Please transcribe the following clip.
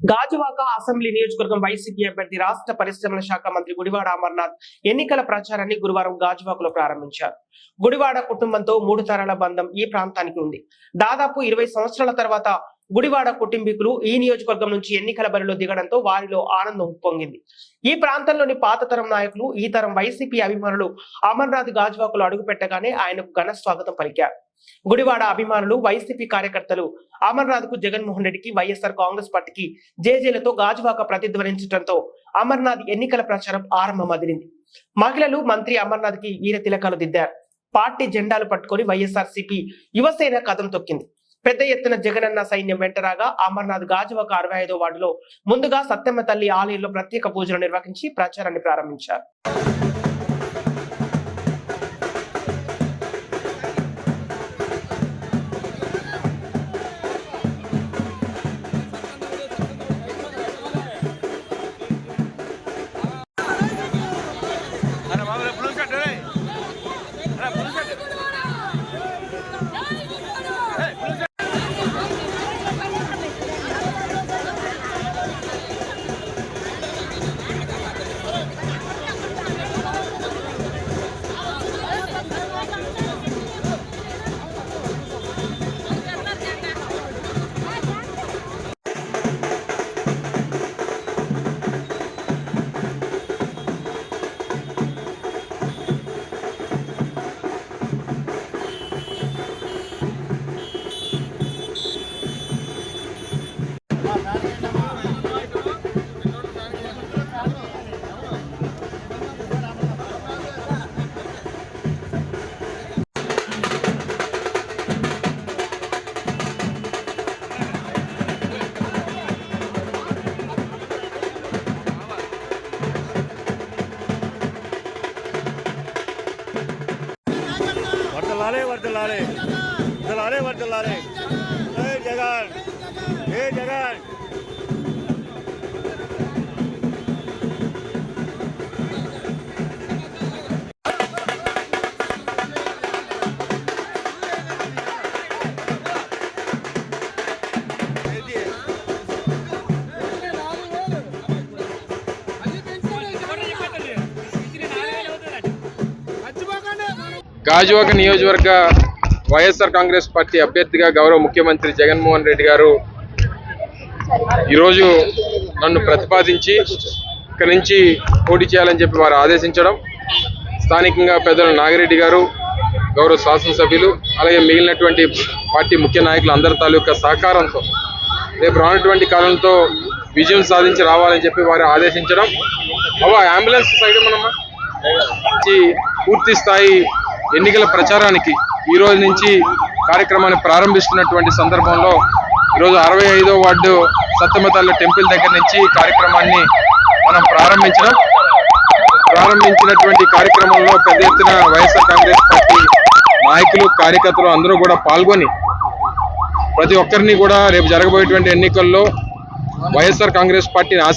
Gajuwaka assembly నియోజకవర్గం YCP అభ్యర్థి రాష్ట్ర పరిశ్రమల శాఖ మంత్రి గుడివాడ అమర్నాథ్ ఎన్నికల ప్రచారాన్ని గురువారం గాజువాకలో ప్రారంభించారు. గుడివాడ కుటుంబంతో మూడు తరాల బంధం ఈ ప్రాంతానికి ఉంది. దాదాపు ఇరవై సంవత్సరాల తర్వాత గుడివాడ కుటుంబీకులు ఈ నియోజకవర్గం నుంచి ఎన్నికల బరిలో దిగడంతో వారిలో ఆనందం ఉప్పొంగింది ఈ ప్రాంతంలోని పాత తరం నాయకులు ఈ తరం వైసీపీ అభిమానులు అమర్నాథ్ గాజువాకలో అడుగు పెట్టగానే ఆయనకు ఘన స్వాగతం పలికారు. గుడివాడ అభిమానులు వైసీపీ కార్యకర్తలు అమర్నాథ్కు జగన్మోహన్ రెడ్డికి వైఎస్ఆర్ కాంగ్రెస్ పార్టీకి జేజేలతో గాజువాక ప్రతిధ్వనించడంతో అమర్నాథ్ ఎన్నికల ప్రచారం ఆరంభమదిరింది. మహిళలు మంత్రి అమర్నాథ్కి వీర తిలకాలు దిద్దారు. పార్టీ జెండాలు పట్టుకొని వైఎస్ఆర్ సిపి యువసేన కథం తొక్కింది. పెద్ద ఎత్తున జగనన్న సైన్యం వెంటరాగా అమర్నాథ్ గాజువాక అరవై ఐదో వార్డులో ముందుగా సత్యమ్మ తల్లి ఆలయంలో ప్రత్యేక పూజలు నిర్వహించి ప్రచారాన్ని ప్రారంభించారు. వర్దలాలే వర్దలాలే వర్దలాలే వర్దలాలే ఏ జగన్ ఏ జగన్ గాజువాక నియోజకవర్గ వైఎస్ఆర్ కాంగ్రెస్ పార్టీ అభ్యర్థిగా గౌరవ ముఖ్యమంత్రి జగన్మోహన్ రెడ్డి గారు ఈరోజు నన్ను ప్రతిపాదించి ఇక్కడి నుంచి పోటీ చేయాలని చెప్పి వారు ఆదేశించడం స్థానికంగా పెద్దలు నాగిరెడ్డి గారు గౌరవ శాసనసభ్యులు అలాగే మిగిలినటువంటి పార్టీ ముఖ్య నాయకులు అందరి తాలూకా సహకారంతో రేపు రానటువంటి కాలంతో విజయం సాధించి రావాలని చెప్పి వారు ఆదేశించడం. అవ అంబులెన్స్ సైడ్ మనమ్మా పూర్తి స్థాయి ఎన్నికల ప్రచారానికి ఈ రోజు నుంచి కార్యక్రమాన్ని ప్రారంభిస్తున్నటువంటి సందర్భంలో ఈరోజు అరవై ఐదో వార్డు సత్తమతల్ల టెంపుల్ దగ్గర నుంచి కార్యక్రమాన్ని మనం ప్రారంభించడం. ప్రారంభించినటువంటి కార్యక్రమంలో పెద్ద ఎత్తున వైఎస్ఆర్ కాంగ్రెస్ పార్టీ నాయకులు కార్యకర్తలు అందరూ కూడా పాల్గొని ప్రతి ఒక్కరిని కూడా రేపు జరగబోయేటువంటి ఎన్నికల్లో వైఎస్ఆర్ కాంగ్రెస్ పార్టీని